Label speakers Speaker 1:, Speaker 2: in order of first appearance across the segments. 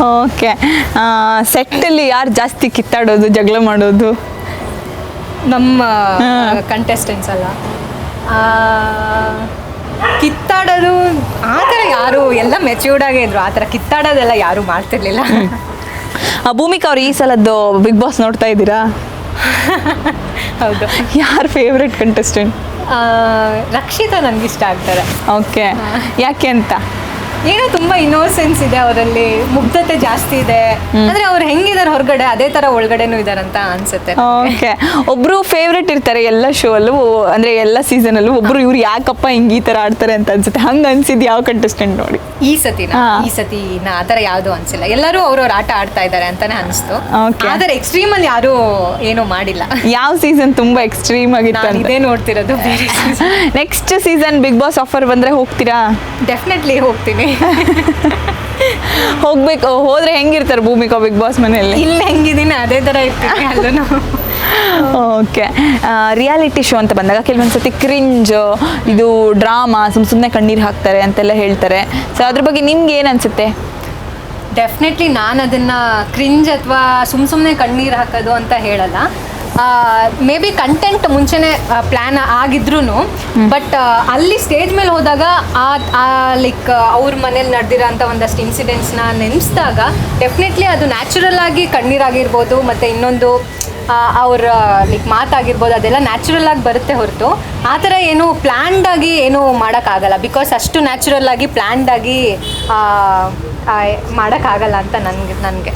Speaker 1: Okay. ಸೆಟ್ಟಲ್ಲಿ ಯಾರು ಜಾಸ್ತಿ ಕಿತ್ತಾಡೋದು ಜಗಳ ಮಾಡೋದು?
Speaker 2: ನಮ್ಮ ಕಂಟೆಸ್ಟೆಂಟ್ಸ್ ಅಲ್ಲ. ಕಿತ್ತಾಡೋದು ಆ ಥರ ಯಾರು ಎಲ್ಲ ಮೆಚ್ಯೂರ್ಡ್ ಆಗೇ ಇದ್ರು. ಆ ಥರ ಕಿತ್ತಾಡೋದೆಲ್ಲ ಯಾರು ಮಾಡ್ತಿರ್ಲಿಲ್ಲ.
Speaker 1: ಆ, ಭೂಮಿಕಾ ಅವ್ರು ಈ ಸಲದ್ದು ಬಿಗ್ ಬಾಸ್ ನೋಡ್ತಾ ಇದ್ದೀರಾ?
Speaker 2: ಹೌದು.
Speaker 1: ಯಾರು ಫೇವ್ರೆಟ್ ಕಂಟೆಸ್ಟೆಂಟ್
Speaker 2: ರಕ್ಷಿತಾ ನನಗಿಷ್ಟ ಆಗ್ತಾರೆ.
Speaker 1: ಓಕೆ. ಯಾಕೆ ಅಂತ?
Speaker 2: ಏನೋ ತುಂಬಾ ಇನ್ನೋಸೆನ್ಸ್ ಇದೆ ಅವರಲ್ಲಿ ಮುಗ್ಧತೆ ಜಾಸ್ತಿ ಇದೆ. ಅಂದ್ರೆ ಅವ್ರು ಹೆಂಗಿದಾರೆ ಹೊರಗಡೆ ಅದೇ ತರ ಒಳಗಡೆನೂ ಇದಾರಂತ ಅನ್ಸುತ್ತೆ.
Speaker 1: ಓಕೆ ಒಬ್ರು ಫೇವ್ರೆಟ್ ಇರ್ತಾರೆ ಎಲ್ಲ ಶೋ ಅಲ್ಲೂ ಅಂದ್ರೆ ಎಲ್ಲ ಸೀಸನ್ ಅಲ್ಲೂ ಒಬ್ರು ಇವ್ರು ಯಾಕಪ್ಪ ಹಿಂಗ್ ಈ ತರ ಆಡ್ತಾರೆ ಅಂತ ಅನ್ಸುತ್ತೆ. ಹಂಗ ಅನ್ಸಿದ್ ಯಾವ ಕಂಟೆಸ್ಟೆಂಟ್ ನೋಡಿ.
Speaker 2: ಈ ಸತಿನ. ಈ ಸತಿ ನಾ ಆ ಥರ ಯಾವುದು ಅನ್ಸಿಲ್ಲ. ಎಲ್ಲರೂ ಅವ್ರವ್ರ ಆಟ ಆಡ್ತಾ ಇದ್ದಾರೆ ಅಂತಾನೆ ಅನ್ಸ್ತು. ಆದ್ರೆ ಎಕ್ಸ್ಟ್ರೀಮ್ ಅಲ್ಲಿ ಯಾರು ಏನು ಮಾಡಿಲ್ಲ.
Speaker 1: ಯಾವ ಸೀಸನ್ ತುಂಬಾ ಎಕ್ಸ್ಟ್ರೀಮ್ ಆಗಿತ್ತು ಅಂತ
Speaker 2: ಇದೇ ನೋಡ್ತಿರೋದು
Speaker 1: next season Bigg Boss offer ಬಂದ್ರೆ ಹೋಗ್ತೀರಾ?
Speaker 2: ಡೆಫಿನೆಟ್ಲಿ ಹೋಗ್ತೀನಿ.
Speaker 1: ಹೋಗ್ಬೇಕು ಹೋದ್ರೆ ಹೆಂಗಿರ್ತಾರೆ ಭೂಮಿಕಾ ಬಿಗ್ ಬಾಸ್ ಮನೆಯಲ್ಲಿ?
Speaker 2: ಇಲ್ಲಿ ಹೆಂಗಿದ್ದೀನಿ ಅದೇ ಥರ ಇರ್ತೀನಿ ಅಲ್ಲೂ
Speaker 1: ಓಕೆ. ರಿಯಾಲಿಟಿ ಶೋ ಅಂತ ಬಂದಾಗ ಕೆಲವೊಂದ್ಸತಿ ಕ್ರಿಂಜ್ ಇದು ಡ್ರಾಮಾ ಸುಮ್ ಸುಮ್ಮನೆ ಕಣ್ಣೀರು ಹಾಕ್ತಾರೆ ಅಂತೆಲ್ಲ ಹೇಳ್ತಾರೆ. ಸೊ ಅದ್ರ ಬಗ್ಗೆ ನಿಮ್ಗೆ ಏನು ಅನ್ಸುತ್ತೆ?
Speaker 2: ಡೆಫಿನೆಟ್ಲಿ ನಾನು ಅದನ್ನು ಕ್ರಿಂಜ್ ಅಥವಾ ಸುಮ್ಮ ಸುಮ್ಮನೆ ಕಣ್ಣೀರು ಹಾಕೋದು ಅಂತ ಹೇಳಲ್ಲ. ಮೇ ಬಿ ಕಂಟೆಂಟ್ ಮುಂಚೆನೆ ಪ್ಲ್ಯಾನ್ ಆಗಿದ್ರು ಬಟ್ ಅಲ್ಲಿ ಸ್ಟೇಜ್ ಮೇಲೆ ಹೋದಾಗ ಆ ಲೈಕ್ ಅವ್ರ ಮನೇಲಿ ನಡೆದಿರೋಂಥ ಒಂದಷ್ಟು ಇನ್ಸಿಡೆಂಟ್ಸ್ನ ನೆನೆಸಿದಾಗ ಡೆಫಿನೆಟ್ಲಿ ಅದು ನ್ಯಾಚುರಲ್ ಆಗಿ ಕಣ್ಣೀರಾಗಿರ್ಬೋದು ಮತ್ತು ಇನ್ನೊಂದು ಅವ್ರ ಲೈಕ್ ಮಾತಾಗಿರ್ಬೋದು, ಅದೆಲ್ಲ ನ್ಯಾಚುರಲ್ ಆಗಿ ಬರುತ್ತೆ ಹೊರತು. ಆ ಥರ ಏನು ಪ್ಲ್ಯಾಂಡ್ ಆಗಿ ಏನು ಮಾಡೋಕ್ಕಾಗಲ್ಲ. ಬಿಕಾಸ್ ಅಷ್ಟು ನ್ಯಾಚುರಲ್ ಆಗಿ ಪ್ಲ್ಯಾಂಡ್ ಆಗಿ ಮಾಡೋಕ್ಕಾಗಲ್ಲ ಅಂತ ನನಗೆ ನನಗೆ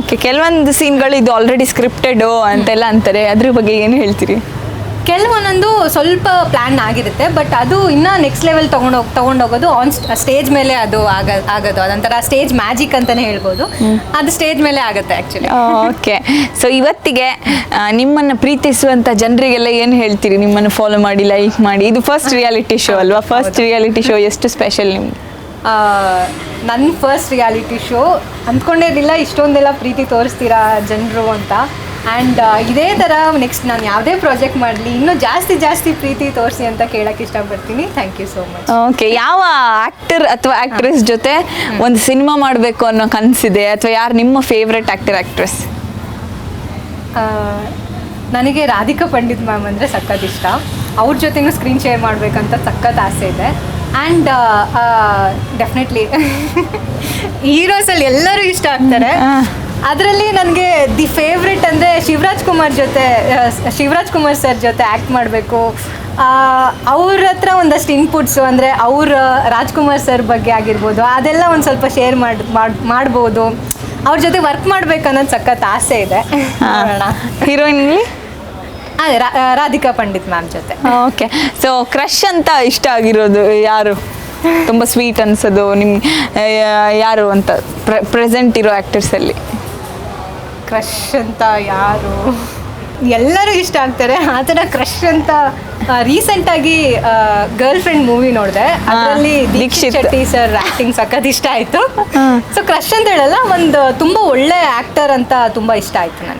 Speaker 1: ಓಕೆ ಕೆಲವೊಂದು ಸೀನ್ಗಳು ಇದು ಆಲ್ರೆಡಿ ಸ್ಕ್ರಿಪ್ಟೆಡು ಅಂತೆಲ್ಲ ಅಂತಾರೆ. ಅದ್ರ ಬಗ್ಗೆ ಏನು ಹೇಳ್ತೀರಿ?
Speaker 2: ಕೆಲವೊಂದೊಂದು ಸ್ವಲ್ಪ ಪ್ಲ್ಯಾನ್ ಆಗಿರುತ್ತೆ ಬಟ್ ಅದು ಇನ್ನೂ ನೆಕ್ಸ್ಟ್ ಲೆವೆಲ್ ತೊಗೊಂಡೋಗಿ ತೊಗೊಂಡೋಗೋದು ಆನ್ ಸ್ಟೇಜ್ ಮೇಲೆ ಅದು ಆಗ ಆಗೋದು. ಅದೊಂಥರ ಸ್ಟೇಜ್ ಮ್ಯಾಜಿಕ್ ಅಂತಲೇ ಹೇಳ್ಬೋದು. ಅದು ಸ್ಟೇಜ್ ಮೇಲೆ ಆಗುತ್ತೆ ಆ್ಯಕ್ಚುಲಿ
Speaker 1: ಓಕೆ ಸೊ ಇವತ್ತಿಗೆ ನಿಮ್ಮನ್ನು ಪ್ರೀತಿಸುವಂತ ಜನರಿಗೆಲ್ಲ ಏನು ಹೇಳ್ತೀರಿ? ನಿಮ್ಮನ್ನು ಫಾಲೋ ಮಾಡಿ ಲೈಕ್ ಮಾಡಿ. ಇದು ಫಸ್ಟ್ ರಿಯಾಲಿಟಿ ಶೋ ಅಲ್ವಾ? ಫಸ್ಟ್ ರಿಯಾಲಿಟಿ ಶೋ ಎಷ್ಟು ಸ್ಪೆಷಲ್ ನಿಮ್ಗೆ
Speaker 2: ನನ್ನ ಫಸ್ಟ್ ರಿಯಾಲಿಟಿ ಶೋ ಅಂದ್ಕೊಂಡೇ ಇರಲಿಲ್ಲ ಇಷ್ಟೊಂದೆಲ್ಲ ಪ್ರೀತಿ ತೋರಿಸ್ತೀರಾ ಜನರು ಅಂತ. ಆ್ಯಂಡ್ ಇದೇ ಥರ ನೆಕ್ಸ್ಟ್ ನಾನು ಯಾವುದೇ ಪ್ರಾಜೆಕ್ಟ್ ಮಾಡಲಿ ಇನ್ನೂ ಜಾಸ್ತಿ ಜಾಸ್ತಿ ಪ್ರೀತಿ ತೋರಿಸಿ ಅಂತ ಕೇಳಕ್ಕೆ ಇಷ್ಟಪಡ್ತೀನಿ. Thank you so much
Speaker 1: okay ಯಾವ ಆ್ಯಕ್ಟರ್ ಅಥವಾ ಆ್ಯಕ್ಟ್ರೆಸ್ ಜೊತೆ ಒಂದು ಸಿನಿಮಾ ಮಾಡಬೇಕು ಅನ್ನೋ ಕನಸಿದೆ? ಅಥವಾ ಯಾರು ನಿಮ್ಮ ಫೇವ್ರೆಟ್ ಆ್ಯಕ್ಟರ್ ಆ್ಯಕ್ಟ್ರೆಸ್
Speaker 2: ನನಗೆ ರಾಧಿಕಾ ಪಂಡಿತ್ ಮ್ಯಾಮ್ ಅಂದರೆ ಸಖತ್ ಇಷ್ಟ. ಅವ್ರ ಜೊತೆನೂ ಸ್ಕ್ರೀನ್ ಶೇರ್ ಮಾಡಬೇಕಂತ ಸಖತ್ ಆಸೆ ಇದೆ. ಆ್ಯಂಡ್ ಡೆಫಿನೆಟ್ಲಿ ಹೀರೋಸಲ್ಲಿ ಎಲ್ಲರೂ ಇಷ್ಟ ಆಗ್ತಾರೆ. ಅದರಲ್ಲಿ ನನಗೆ ದಿ ಫೇವ್ರೆಟ್ ಅಂದರೆ ಶಿವರಾಜ್ ಕುಮಾರ್ ಜೊತೆ ಶಿವರಾಜ್ ಕುಮಾರ್ ಸರ್ ಜೊತೆ ಆ್ಯಕ್ಟ್ ಮಾಡಬೇಕು. ಅವ್ರ ಹತ್ರ ಒಂದಷ್ಟು ಇನ್ಪುಟ್ಸು ಅಂದರೆ ಅವ್ರ ರಾಜ್ಕುಮಾರ್ ಸರ್ ಬಗ್ಗೆ ಆಗಿರ್ಬೋದು ಅದೆಲ್ಲ ಒಂದು ಸ್ವಲ್ಪ ಶೇರ್ ಮಾಡಿ ಮಾಡ್ಬೋದು. ಅವ್ರ ಜೊತೆ ವರ್ಕ್ ಮಾಡ್ಬೇಕು ಅನ್ನೋದು ಸಖತ್ ಆಸೆ ಇದೆ. ನೋಡೋಣ.
Speaker 1: ಹೀರೋಯಿನ್ಲಿ
Speaker 2: ಅದೇ ರಾ- ರಾಧಿಕಾ ಪಂಡಿತ್ ಮ್ಯಾಮ್ ಜೊತೆ.
Speaker 1: ಓಕೆ ಸೊ ಕ್ರಶ್ ಅಂತ ಇಷ್ಟ ಆಗಿರೋದು ಯಾರು? ತುಂಬ ಸ್ವೀಟ್ ಅನ್ಸೋದು ನಿಮ್ಗೆ ಯಾರು ಅಂತ ಪ್ರೆಸೆಂಟ್ ಇರೋ ಆ್ಯಕ್ಟರ್ಸಲ್ಲಿ
Speaker 2: ಕ್ರಶ್ ಅಂತ ಯಾರು? ಎಲ್ಲರೂ ಇಷ್ಟ ಆಗ್ತಾರೆ. ಆ ಥರ ಕ್ರಶ್ ಅಂತ ರೀಸೆಂಟಾಗಿ ಗರ್ಲ್ ಫ್ರೆಂಡ್ ಮೂವಿ ನೋಡಿದೆ. ಅದರಲ್ಲಿ
Speaker 1: ದೀಕ್ಷಿತ್.
Speaker 2: ದೀಕ್ಷಿತ್. ಶೆಟ್ಟಿ ಸರ್ ಆ್ಯಕ್ಟಿಂಗ್ ಸಖತ್ ಇಷ್ಟ ಆಯಿತು. ಸೊ ಕ್ರಶ್ ಅಂತ ಹೇಳಲ್ಲ ಒಂದು ತುಂಬ ಒಳ್ಳೆ ಆ್ಯಕ್ಟರ್ ಅಂತ ತುಂಬ ಇಷ್ಟ ಆಯಿತು ನನಗೆ